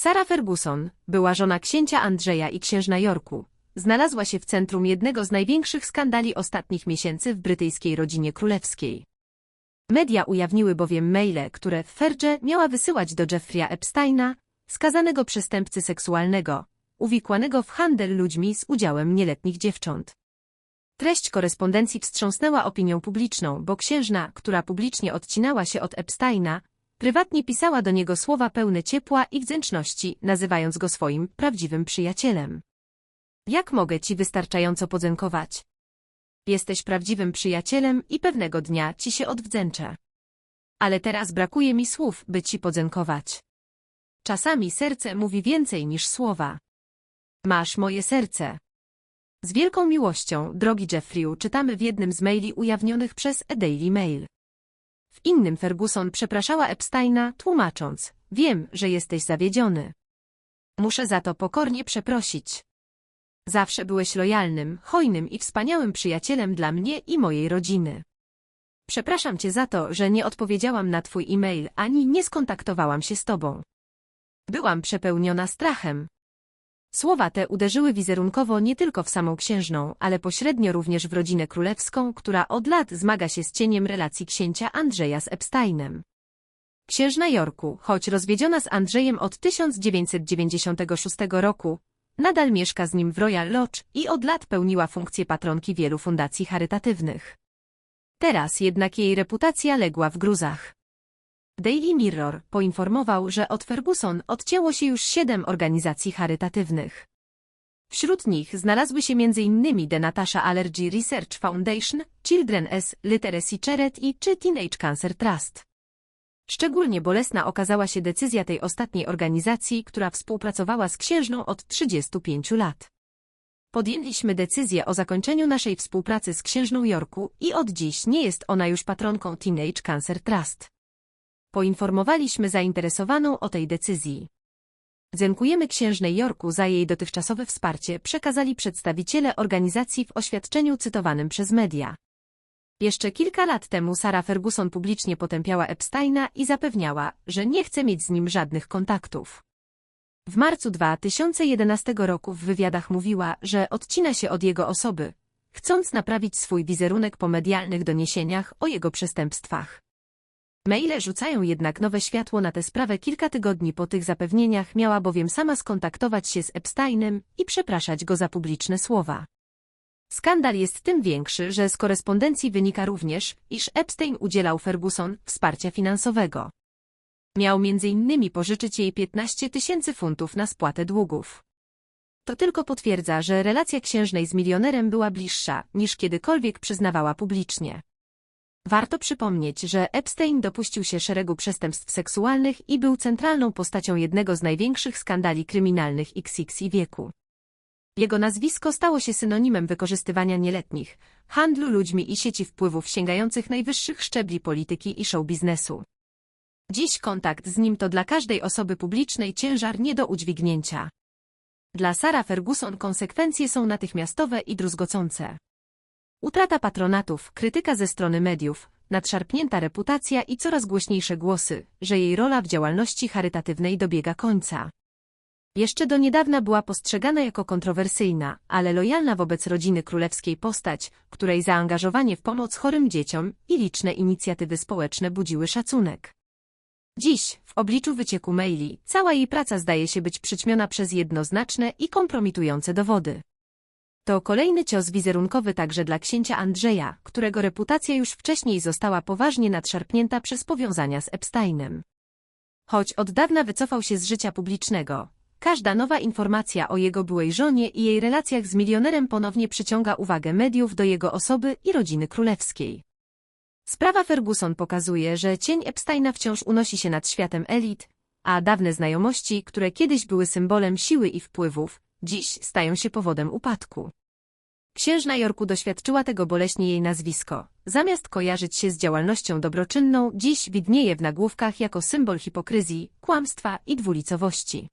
Sarah Ferguson, była żona księcia Andrzeja i księżna Yorku, znalazła się w centrum jednego z największych skandali ostatnich miesięcy w brytyjskiej rodzinie królewskiej. Media ujawniły bowiem maile, które Ferge miała wysyłać do Jeffrey'a Epsteina, skazanego przestępcy seksualnego, uwikłanego w handel ludźmi z udziałem nieletnich dziewcząt. Treść korespondencji wstrząsnęła opinią publiczną, bo księżna, która publicznie odcinała się od Epsteina, prywatnie pisała do niego słowa pełne ciepła i wdzięczności, nazywając go swoim prawdziwym przyjacielem. Jak mogę ci wystarczająco podziękować? Jesteś prawdziwym przyjacielem i pewnego dnia ci się odwdzięczę. Ale teraz brakuje mi słów, by ci podziękować. Czasami serce mówi więcej niż słowa. Masz moje serce. Z wielką miłością, drogi Jeffreyu, czytamy w jednym z maili ujawnionych przez A Daily Mail. Innym Ferguson przepraszała Epsteina, tłumacząc, wiem, że jesteś zawiedziony. Muszę za to pokornie przeprosić. Zawsze byłeś lojalnym, hojnym i wspaniałym przyjacielem dla mnie i mojej rodziny. Przepraszam cię za to, że nie odpowiedziałam na twój e-mail ani nie skontaktowałam się z tobą. Byłam przepełniona strachem. Słowa te uderzyły wizerunkowo nie tylko w samą księżną, ale pośrednio również w rodzinę królewską, która od lat zmaga się z cieniem relacji księcia Andrzeja z Epsteinem. Księżna Jorku, choć rozwiedziona z Andrzejem od 1996 roku, nadal mieszka z nim w Royal Lodge i od lat pełniła funkcję patronki wielu fundacji charytatywnych. Teraz jednak jej reputacja legła w gruzach. Daily Mirror poinformował, że od Ferguson odcięło się już siedem organizacji charytatywnych. Wśród nich znalazły się m.in. The Natasha Allergy Research Foundation, Children S. Literacy Charity czy Teenage Cancer Trust. Szczególnie bolesna okazała się decyzja tej ostatniej organizacji, która współpracowała z księżną od 35 lat. Podjęliśmy decyzję o zakończeniu naszej współpracy z księżną Yorku i od dziś nie jest ona już patronką Teenage Cancer Trust. Poinformowaliśmy zainteresowaną o tej decyzji. Dziękujemy księżnej Yorku za jej dotychczasowe wsparcie, przekazali przedstawiciele organizacji w oświadczeniu cytowanym przez media. Jeszcze kilka lat temu Sarah Ferguson publicznie potępiała Epsteina i zapewniała, że nie chce mieć z nim żadnych kontaktów. W marcu 2011 roku w wywiadach mówiła, że odcina się od jego osoby, chcąc naprawić swój wizerunek po medialnych doniesieniach o jego przestępstwach. Maile rzucają jednak nowe światło na tę sprawę kilka tygodni po tych zapewnieniach miała bowiem sama skontaktować się z Epsteinem i przepraszać go za publiczne słowa. Skandal jest tym większy, że z korespondencji wynika również, iż Epstein udzielał Ferguson wsparcia finansowego. Miał m.in. pożyczyć jej 15 tysięcy funtów na spłatę długów. To tylko potwierdza, że relacja księżnej z milionerem była bliższa, niż kiedykolwiek przyznawała publicznie. Warto przypomnieć, że Epstein dopuścił się szeregu przestępstw seksualnych i był centralną postacią jednego z największych skandali kryminalnych XX wieku. Jego nazwisko stało się synonimem wykorzystywania nieletnich, handlu ludźmi i sieci wpływów sięgających najwyższych szczebli polityki i show biznesu. Dziś kontakt z nim to dla każdej osoby publicznej ciężar nie do udźwignięcia. Dla Sara Ferguson konsekwencje są natychmiastowe i druzgocące. Utrata patronatów, krytyka ze strony mediów, nadszarpnięta reputacja i coraz głośniejsze głosy, że jej rola w działalności charytatywnej dobiega końca. Jeszcze do niedawna była postrzegana jako kontrowersyjna, ale lojalna wobec rodziny królewskiej postać, której zaangażowanie w pomoc chorym dzieciom i liczne inicjatywy społeczne budziły szacunek. Dziś, w obliczu wycieku maili, cała jej praca zdaje się być przyćmiona przez jednoznaczne i kompromitujące dowody. To kolejny cios wizerunkowy także dla księcia Andrzeja, którego reputacja już wcześniej została poważnie nadszarpnięta przez powiązania z Epsteinem. Choć od dawna wycofał się z życia publicznego, każda nowa informacja o jego byłej żonie i jej relacjach z milionerem ponownie przyciąga uwagę mediów do jego osoby i rodziny królewskiej. Sprawa Ferguson pokazuje, że cień Epsteina wciąż unosi się nad światem elit, a dawne znajomości, które kiedyś były symbolem siły i wpływów, dziś stają się powodem upadku. Księżna Jorku doświadczyła tego boleśnie jej nazwisko. Zamiast kojarzyć się z działalnością dobroczynną, dziś widnieje w nagłówkach jako symbol hipokryzji, kłamstwa i dwulicowości.